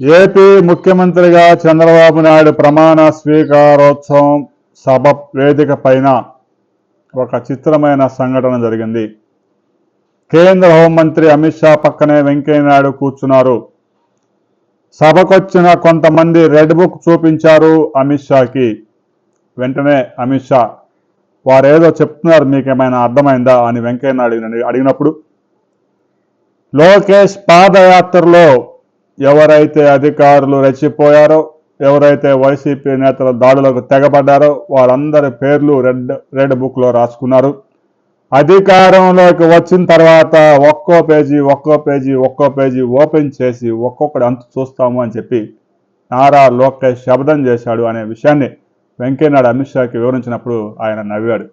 AP ముఖ్యమంత్రిగా చంద్రబాబు నాయుడు ప్రమాణ స్వీకారోత్సవం సభ వేదిక పైన ఒక చిత్రమైన సంఘటన జరిగింది. కేంద్ర హోంమంత్రి అమిత్ షా పక్కనే వెంకయ్యనాయుడు కూర్చున్నారు. సభకొచ్చిన కొంతమంది రెడ్ బుక్ చూపించారు అమిత్ షాకి. వెంటనే అమిత్ షా వారేదో చెప్తున్నారు మీకేమైనా అర్థమైందా? అని వెంకయ్యనాయుడు అడిగినప్పుడు లోకేష్ పాదయాత్రలో ఎవరైతే అధికారులు రెచ్చిపోయారో ఎవరైతే వైసీపీ నేతల దాడులకు తెగబడ్డారో వాళ్ళందరి పేర్లు రెడ్ రెడ్ బుక్లో రాసుకున్నారు. అధికారంలోకి వచ్చిన తర్వాత ఒక్కో పేజీ ఒక్కో పేజీ ఒక్కో పేజీ ఓపెన్ చేసి ఒక్కొక్కటి అంత చూస్తాము అని చెప్పి నారా లోకేష్ శబ్దం చేశాడు అనే విషయాన్ని వెంకయ్యనాయుడు అమిత్ షాకి వివరించినప్పుడు ఆయన నవ్వాడు.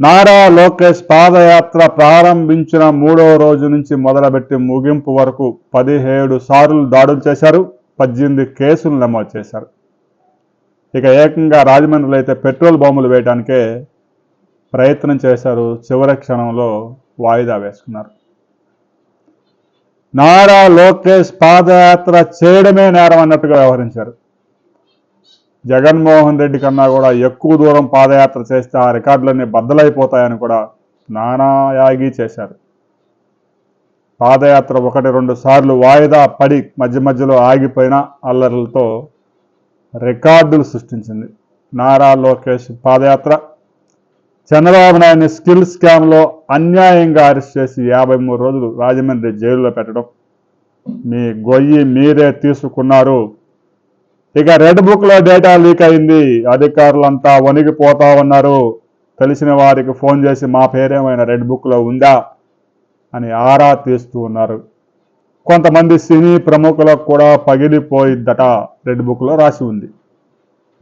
నారా లోకేష్ పాదయాత్ర ప్రారంభించిన మూడో రోజు నుంచి మొదలుపెట్టి ముగింపు వరకు పదిహేడు సార్లు దాడులు చేశారు పద్దెనిమిది కేసులు నమోదు చేశారు. ఇక ఏకంగా రాజమండ్రిలో అయితే పెట్రోల్ బాంబులు వేయడానికే ప్రయత్నం చేశారు చివరి క్షణంలో వాయిదా వేసుకున్నారు. నారా లోకేష్ పాదయాత్ర చేయడమే నేరం అన్నట్టుగా వ్యవహరించారు. జగన్మోహన్ రెడ్డి కన్నా కూడా ఎక్కువ దూరం పాదయాత్ర చేస్తే ఆ రికార్డులన్నీ బద్దలైపోతాయని కూడా నానాయాగి చేశారు. పాదయాత్ర ఒకటి రెండు సార్లు వాయిదా పడి మధ్య మధ్యలో ఆగిపోయిన అల్లర్లతో రికార్డులు సృష్టించింది. నారా లోకేష్ పాదయాత్ర. చంద్రబాబు నాయుడిని స్కిల్ స్కామ్లో అన్యాయంగా అరెస్ట్ చేసి యాభై మూడు రోజులు రాజమండ్రి జైల్లో పెట్టడం. మీ గొయ్యి మీరే తీసుకున్నారు. ఇక రెడ్ బుక్లో డేటా లీక్ అయింది. అధికారులంతా వణిగిపోతా ఉన్నారు. తెలిసిన వారికి ఫోన్ చేసి మా పేరేమైనా రెడ్ బుక్లో ఉందా అని ఆరా తీస్తూ ఉన్నారు. కొంతమంది సినీ ప్రముఖులకు కూడా పగిలిపోయిద్దట రెడ్ బుక్లో రాసి ఉంది.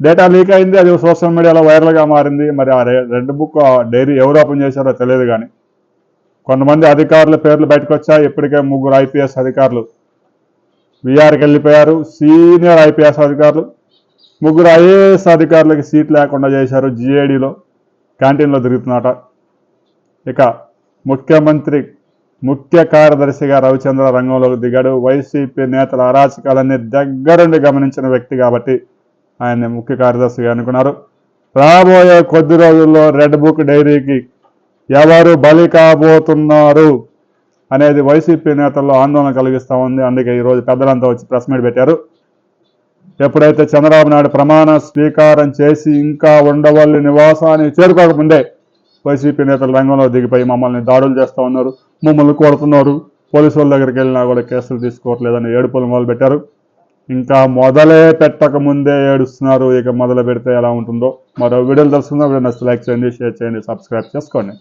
డేటా లీక్ అయింది. అది సోషల్ మీడియాలో వైరల్గా మారింది. మరి ఆ రెడ్ బుక్ డైరీ ఎవరు ఓపెన్ చేశారో తెలియదు కానీ కొంతమంది అధికారుల పేర్లు బయటకు వచ్చా ఇప్పటికే ముగ్గురు ఐపీఎస్ అధికారులు విఆర్కి వెళ్ళిపోయారు. సీనియర్ ఐపీఎస్ అధికారులు. ముగ్గురు ఐఏఎస్ అధికారులకి సీట్ లేకుండా చేశారు జిఏడిలో క్యాంటీన్లో తిరుగుతున్నట ఇక ముఖ్యమంత్రి ముఖ్య కార్యదర్శిగా రవిచంద్ర రంగంలోకి దిగాడు. వైసీపీ నేతల అరాచకాలన్నీ దగ్గరుండి గమనించిన వ్యక్తి కాబట్టి ఆయన్ని ముఖ్య కార్యదర్శిగా అనుకున్నారు రాబోయే కొద్ది రోజుల్లో రెడ్ బుక్ డైరీకి ఎవరు బలి కాబోతున్నారు? అనేది వైసీపీ నేతల్లో ఆందోళన కలిగిస్తూ ఉంది. అందుకే ఈరోజు పెద్దలంతా వచ్చి ప్రెస్ మీట్ పెట్టారు. ఎప్పుడైతే చంద్రబాబు నాయుడు ప్రమాణ స్వీకారం చేసి ఇంకా ఉండవల్లి నివాసాన్ని చేరుకోకముందే వైసీపీ నేతలు రంగంలో దిగిపోయి మమ్మల్ని దాడులు చేస్తూ ఉన్నారు మమ్మల్ని కొడుతున్నారు పోలీసు వాళ్ళ దగ్గరికి వెళ్ళినా కూడా కేసులు తీసుకోవట్లేదని ఏడుపులు మొదలుపెట్టారు. ఇంకా మొదలే పెట్టక ముందే ఏడుస్తున్నారు. ఇక మొదలు పెడితే ఎలా ఉంటుందో మరో వీడియోలు తెలుసుకుందాం. వీడియో నచ్చితే లైక్ చేయండి షేర్ చేయండి సబ్స్క్రైబ్ చేసుకోండి.